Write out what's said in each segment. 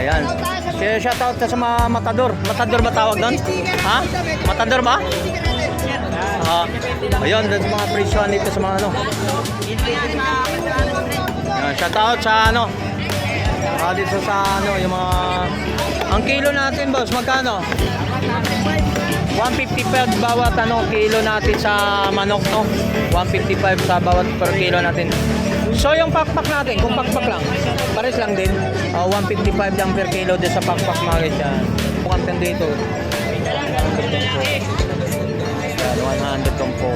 Ayan. Kaya shoutout sa mga matador. Matador ba tawag doon? Ha? Matador ba? Ah, ayun, doon mga presyo dito sa mga ano. Ayan, shoutout sa ano. Ah, dito sa ano, yung mga... Ang kilo natin, boss, magkano? 155 bawat ano kilo natin sa manok no 155 sa bawat per kilo natin so yung pakpak natin kung pakpak lang pares lang din Ah, 155 lang per kilo din sa pakpak mga guys yan content dito Yan, 100 tong po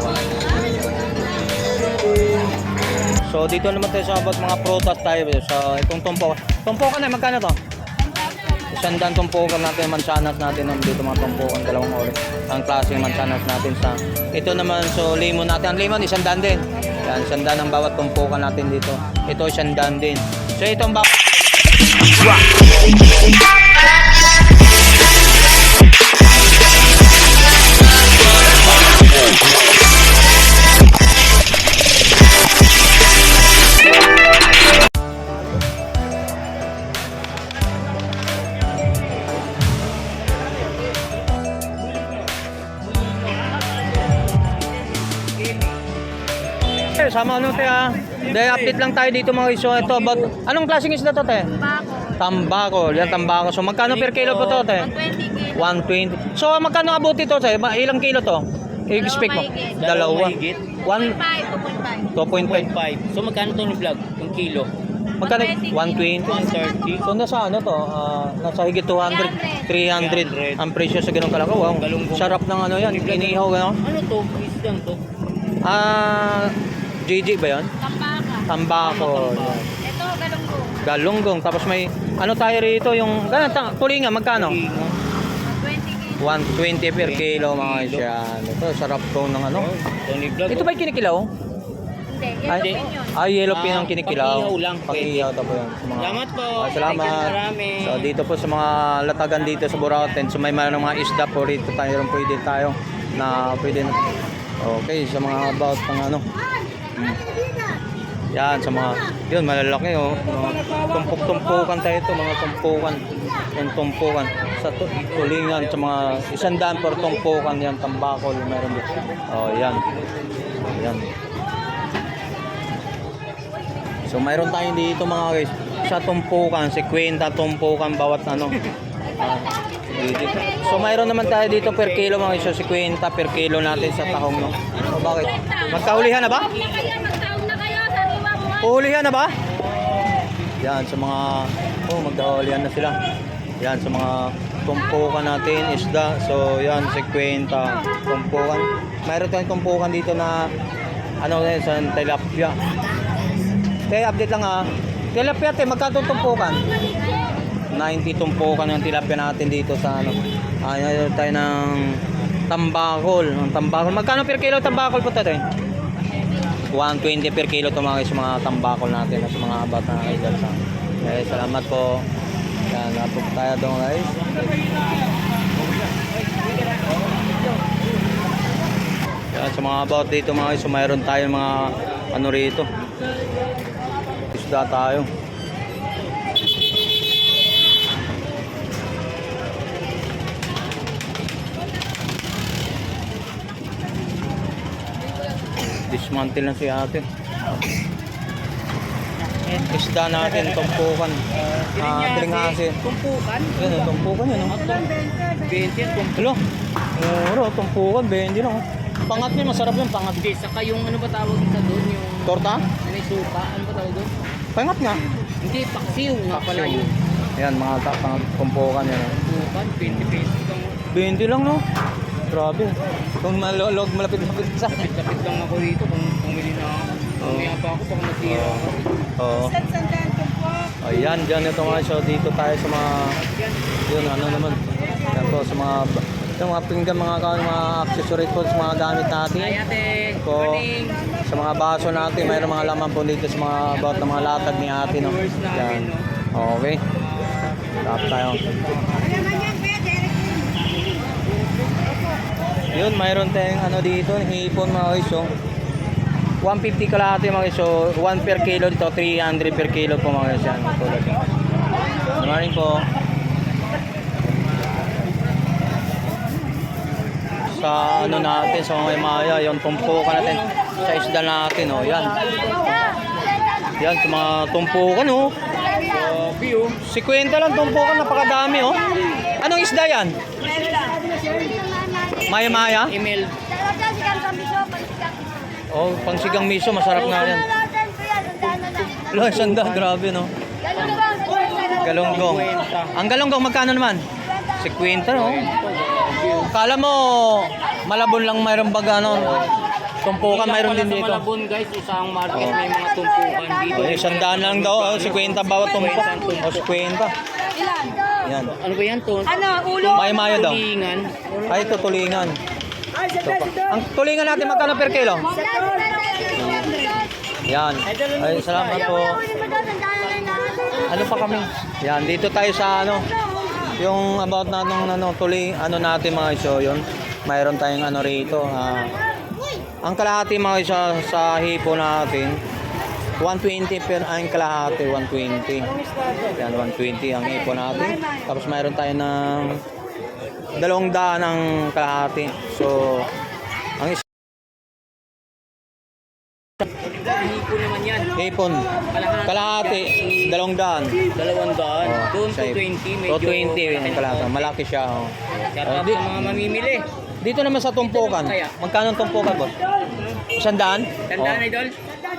So dito naman tayo sa about mga prutas tayo so itong tumpo tumpo na magkano to? Isang dan tumpukan natin, mansanas natin um, dito mga tumpukan, dalawang oras. Ang klaseng mansanas natin sa... Ito naman, so limon natin. Ang limon, isang dan din. Yan, isang dan ang bawat tumpukan natin dito. Ito, isang dan din. So itong bawat... Sama ano te ah. Dahil update lang tayo dito mga iso. Ito about... Anong klaseng isda to te? Bako. Tambako. Yan, tambako. So magkano per kilo po to te? 120 kilo. 120. So magkano abuti to te? Ma- Ilang kilo to? I-expect mo? mahigit. Dalawa. mahigit. 1, 2.5, 2.5. 5. So magkano itong vlog? Yung kilo? Magkano? 120. 120. 130. So nasa ano to? Ah, nasa higit 200. 300. 300. Ang presyo sa ganung kalakaw. Wow. Galunggong. Sarap ng ano yan. Inihaw gano'n. Ano to? Isdan to? Ah, JJ ba yan? Tampaka. Tambako. Ito, galunggong. Galunggong. Tapos may ano tayo rito yung ganun, tulinga magkano? Tinga. 120 kilo. 120 per kilo mga isyan. Ito sarap to ng ano. Ito ba yung kinikilaw? Hindi, Ay, yellow pin yun. pin Ah, ang kinikilaw. pang-ihaw lang, Pang-ihaw to po yan. Sa mga, Salamat po. Ah, salamat. So dito po sa mga latagan dito sa Burauten. So may mga mga isda po rito tayo rin pwede tayo na pwede na. Okay, sa mga about ng ano. Hmm. Yan, sa mga, yun, malalaki oh. Tumpok-tumpukan tayo ito, mga tumpukan. Yung tumpukan. Sa tu- tulingan, sa mga isang daan per tumpukan yan, tambakol, meron din. Oh, yan. Yan. So mayroon tayo dito mga guys sa tumpukan, si kwenta tumpukan bawat ano. Dito. So mayroon naman tayo dito per kilo mga guys, so si kwenta per kilo natin sa tahong no. So bakit? Magkahulihan na ba? Huwag na kayo, magtaog na kayo sa Puhulihan na ba? Yan sa mga oh magkahulihan na sila. Yan sa mga tumpukan natin isda. So yan si kwenta tumpukan. Mayroon tayong tumpukan dito na ano yan sa tilapia. Kaya update lang ha. Tilapia te, magkano tumpukan? 90 tumpukan yung tilapia natin dito sa ano. Ay, ayun tayo ng tambakol. Ng tambakol. Magkano per kilo tambakol po tayo? 120 per kilo ito mga guys, mga tambakol natin at mga bata na idol sa. Okay, salamat po. Yan, napog tayo doon guys. Yan, sa mga about dito mga guys, mayroon tayo mga ano rito. Isda tayo. Dismantle na si ate. Isda natin, tumpukan. Ah, tringasin. Tumpukan. Yan, oh, tumpukan yun. Oh. 20 yan. tum- Hello? Muro, tumpukan, 20 lang. oh. Pangat niya, masarap yung pangat. Hindi, saka yung ano ba tawag sa doon? Yung Torta? may suka. Ano ba tawag doon? Pangat nga. Hindi, paksiw nga pala yun. Ayan, mga pangat, tumpukan yan. oh. Tumpukan, 20 pesos lang. 20 lang, no? Grabe. Kung malolog, malapit-lapit sa Lapit lang ako dito kung pumili na ako. Mamaya pa ako pag nasira ako. Oo. Ayan, dyan ito mga show. Dito tayo sa mga, yun, ano naman. Yan po, sa mga, yung mga pinggan, mga, mga accessory po, sa mga gamit natin. Hi ate, Ko, morning. sa mga baso natin, mayroon mga laman po dito sa mga about ng mga latag ni ate, no? Yan. Okay. Tap tayo. Yun, mayroon tayong ano dito, hipon mga guys, so. 150 kalahati mga guys, so 1 per kilo dito, 300 per kilo po mga. Tulad yan. morning po. Sa ano natin, sa mga maya, yung tumpukan natin, sa isda natin, oh, yan. Yan, sa mga tumpukan, oh. Oh. 50 lang tumpukan, napakadami, oh. Anong isda yan? Maya-maya? Email. Oh, pangsigang miso, masarap nga yan. Wala, sanda, grabe, no? Galonggong. Ang galonggong, magkano naman? 50, no? Kala mo, malabon lang mayroon baga, no? Tumpukan, mayroon din Sa dito. Malabon guys, isang market may mga tumpukan dito. Oh, isang daan lang daw, oh, 50 bawat tumpok. O, 50. Yan. Ano ba yan to? Ano, ulo? Maya-maya daw. Tulingan. Ay, ito, tulingan. Ito pa. Ang tulingan natin, magkano per kilo? Yan. Ay, salamat po. Ano pa kami? Yan, dito tayo sa ano, yung about na nung ano, tuloy, ano natin mga iso, yun. Mayroon tayong ano rito. ah, ang kalahati mga iso sa hipo natin, 120 per ang kalahati, 120. Yan, 120 ang hipo natin. Tapos mayroon tayo ng dalawang daan ang kalahati. So, ang is- Hinipo naman yan. hipon, kalahati, dalawang daan. Dalawang daan. Oh, Doon to sa- 20. Medyo to 20 yung kalahati. Malaki siya. Oh. Shout Oh, mga mamimili. Dito naman sa tumpukan. Magkano ang tumpukan, boss? Isang daan? Tandaan Oh. idol?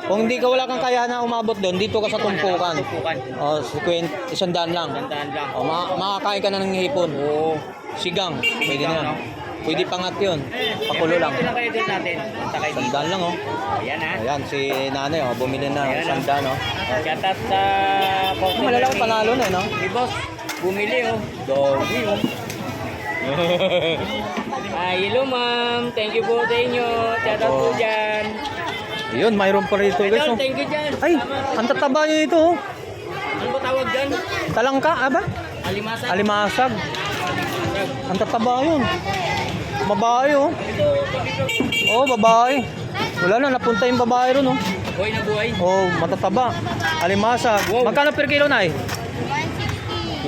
Kung hindi ka wala kang kaya na umabot doon, dito ka sa tumpukan. Tumpukan. Oh, si Queen, isang daan lang. Tandaan lang. Oh, ma- makakain ka na ng hipon. Oo. Sigang, pwede Sigang, na. no? Pwede pangat yun. Pakulo lang. Ito lang kayo doon natin. Sakay Isang dito. daan lang, oh. Ayan ha. Ayan, si nanay, oh, bumili na. Ayan, Isang oh. daan, oh. Shout out sa customer Malalaki ni- panalo na, eh, no? Ni boss. Bumili oh. Doggy oh. Ay, hello ma'am. Thank you po sa inyo. Shout out po Opo. dyan. Yun, mayroon pa rito, guys. Idol, Oh. thank you dyan. Ay, ang tataba niya ito, oh. Ano ba tawag dyan? Talangka, aba? Alimasan. Alimasag. Ang tataba yun. Babae, oh. Oh, babae. Wala na, napunta yung babae ron, oh. Buhay na buhay. Oh, matataba. Alimasag. Wow. Magkano per kilo na eh?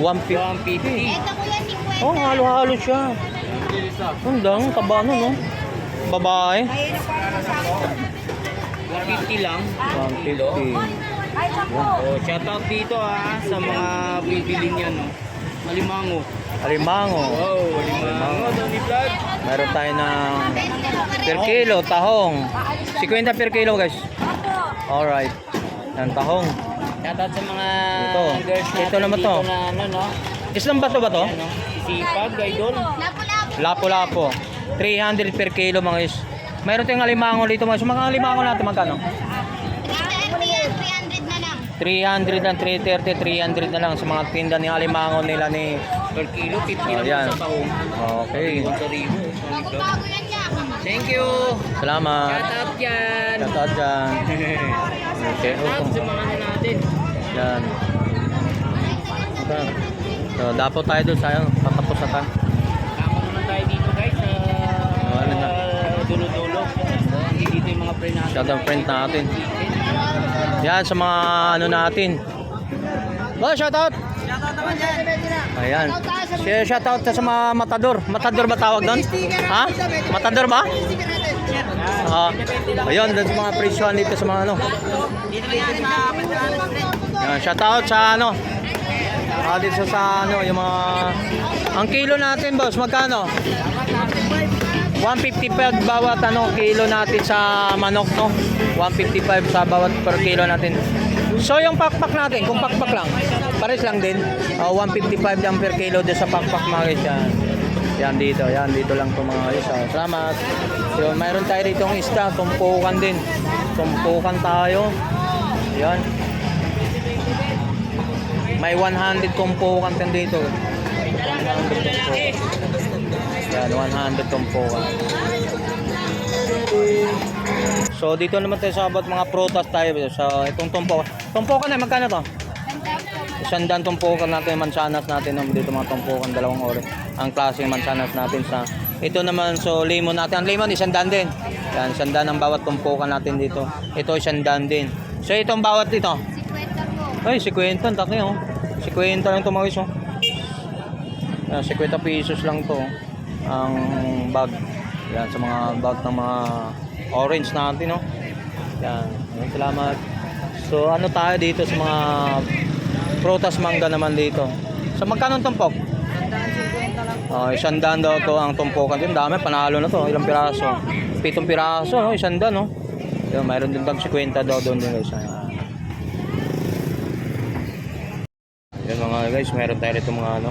150. 150. Oh, halo-halo siya. Ang dang, taba nun, no? Babae. 150 lang. 150. Oh, shout out dito ah sa mga bibili niyan no. Malimango. Alimango. Wow, malimango. Dami vlog. Meron tayo ng per kilo, tahong. 50 per kilo, guys. Alright. Yan, tahong. Shout out sa mga Ito. girls natin Ito naman dito to. na ano no. Islang bato ba to? Ano, sipag, idol. Lapo-lapo. 300 per kilo, mga guys. Mayroon tayong alimango dito, mga guys. Mga alimango natin, magkano? 300 lang, 330, 300 na lang sa mga tinda ni alimango nila ni... Per kilo, 50 Oh, lang yan. sa taong. Okay. Sa ribo. Thank you. Salamat. Shout out yan. Shout out dyan. Okay. Shout out sa mga ano natin. Yan. So, dapo tayo doon sa tatapos na tayo. Dito yung mga pre natin. Shout out friend natin. Yan sa mga ano natin. Ba, shout out. Ayan. Share shout out sa mga matador. Matador ba tawag doon? Ha? Matador ba? Ah, ayun, doon sa mga presyon dito sa mga ano. Yan, shout out sa ano. Ah, dito sa ano, yung mga ang kilo natin, boss, magkano? 155 bawat ano kilo natin sa manok no? 155 sa bawat per kilo natin. So yung pakpak natin kung pakpak lang pares lang din. Uh, 155 lang per kilo doon sa pakpak mga guys yan. Yan dito yan dito lang to mga guys ah. salamat. So mayroon tayo rito ng isda tumpukan din. Tumpukan tayo. Yan. May 100 tumpukan din dito. 100 tumpukan yan, 100 tumpukan. So, dito naman tayo sa about mga prutas tayo. So, itong tumpukan. Tumpukan na, magkano to? Isandaan tumpukan natin, mansanas natin. no? Dito mga tumpukan, dalawang oras. Ang klaseng mansanas natin sa... Ito naman, so lemon natin. Ang lemon, isandaan din. Yan, isandaan ang bawat tumpukan natin dito. Ito, isandaan din. So, itong bawat ito. Ay, si Quentin, taki oh. 50 lang guys. Oh. Yan, 50 pesos lang to ang bag. Yan, sa mga bag ng mga orange natin, no? Yan, salamat. So, ano tayo dito sa mga prutas mangga naman dito. So, magkano ang tumpok? Oh, isang daan daw to ang tumpukan din. Dami, panalo na to. Ilang piraso? Pitong piraso, no? Isang daan, no? Yan, mayroon din tag 50 daw doon din guys. Yan mga guys, meron tayo rito mga ano.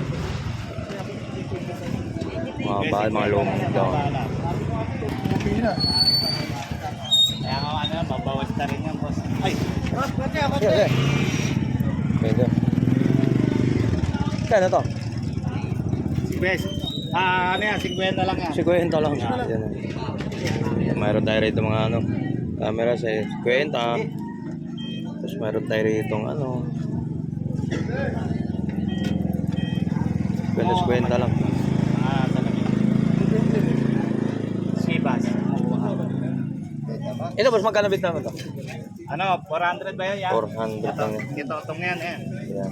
Mga bahal, mga lumang daw. Kaya nga ano, mabawas na rin yan, boss. Ay! Yeah, yeah. Pwede. Kano to? Bes, ah, ano yan, 50 lang yan. 50 lang. Yan. Mayroon tayo rito mga ano, camera sa 50. Tapos mayroon tayo rito ano. 50 lang. Ito, mas magkano bit naman to? Ano, 400 ba yan? yan? 400 lang. yan. Ito, itong yan, eh. Yan.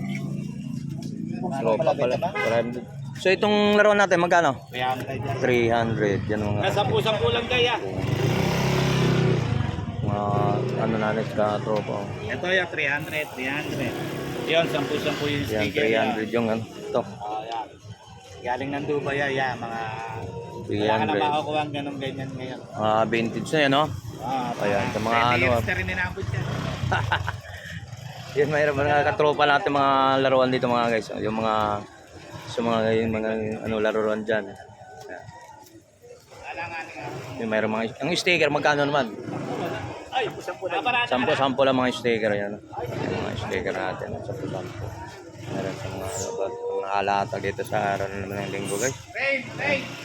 Slow pa pala. 400. So itong laruan natin, magkano? 300 yan. 300. Yan mga, Nasa pusang kulang kaya. mga ano natin ka tropa. Ito yung 300, 300. Yun, 10-10 yung Yan, sticker yan. 300 yung ano. Ito. Ah, yan. Galing ng Dubai yan, yan, mga... Wala ka na 300. makakuha ang ganong ganyan ngayon. Mga vintage na yan, no? Ah, Ayan, sa mga 20 ano, ah. na rin inabot yan. Yan, mayroon mga katropa natin mga laruan dito mga guys. Yung mga sa mga yung mga ano laruan diyan. Wala nga nga. Yung mayroon mga ang sticker magkano naman? Ay, pusang pula. Aparado Sampo sampo lang mga sticker yan. Yung mga sticker natin, sampo sampo. Meron sa mga ano mga alata dito sa araw na naman ng linggo guys. Rain, rain.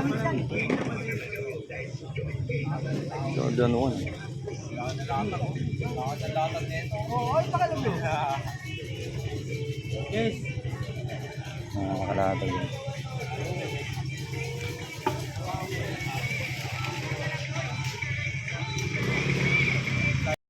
So, doon one. Yes. Mga kalata yun.